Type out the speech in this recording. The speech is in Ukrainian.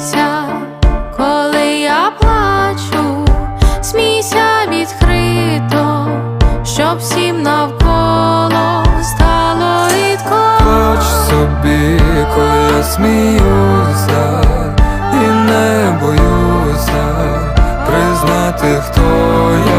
Смійся, коли я плачу, смійся відкрито, щоб всім навколо стало рідко. Плач собі, коли я сміюся, і не боюся признати, хто я